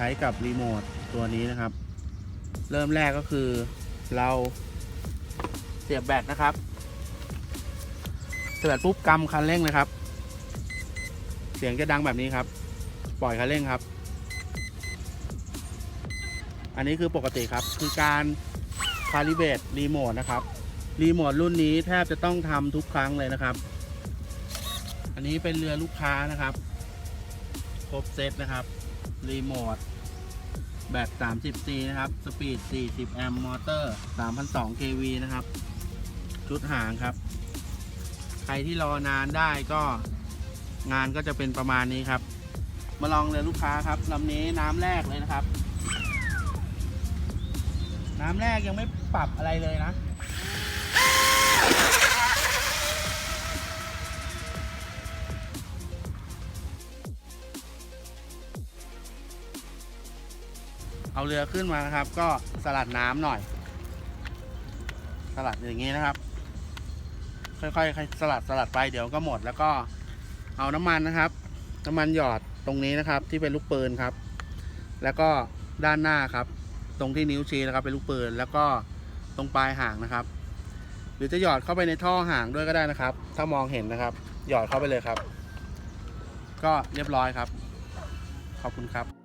ใช้กับรีโมทตัวนี้นะครับ เริ่มแรกก็คือเราเสียบแบตนะครับ เสียบแบตปุ๊บกำคันเร่งเลยครับ เสียงจะดังแบบนี้ครับ ปล่อยคันเร่งครับ อันนี้คือปกติครับ คือการคาลิเบตรีโมทนะครับ รีโมทรุ่นนี้แทบจะต้องทำทุกครั้งเลยนะครับ อันนี้เป็นเรือลูกค้านะครับ ครบเซตนะครับ รีโมท แบต 30C นะครับ สปีด 40 แอมป์มอเตอร์ 3,200 kV นะครับ ชุดหางครับ ใครที่รอนานได้ก็งานก็จะเป็นประมาณนี้ครับ มาลองเรือลูกค้าครับลำนี้น้ำแรกเลยนะครับ น้ำแรกยังไม่ปรับอะไรเลยนะ เอาเรือขึ้นมานะครับ ก็สลัดน้ำหน่อย สลัดอย่างนี้นะครับ ค่อยๆสลัดสลัดไปเดี๋ยวก็หมดแล้วก็เอาน้ำมันนะครับ น้ำมันหยอดตรงนี้นะครับ ที่เป็นลูกปืนครับ แล้วก็ด้านหน้าครับ ตรงที่นิ้วชี้นะครับ เป็นลูกปืนแล้วก็ตรงปลายหางนะครับ หรือจะหยอดเข้าไปในท่อหางด้วยก็ได้นะครับ ถ้ามองเห็นนะครับ หยอดเข้าไปเลยครับ ก็เรียบร้อยครับ ขอบคุณครับ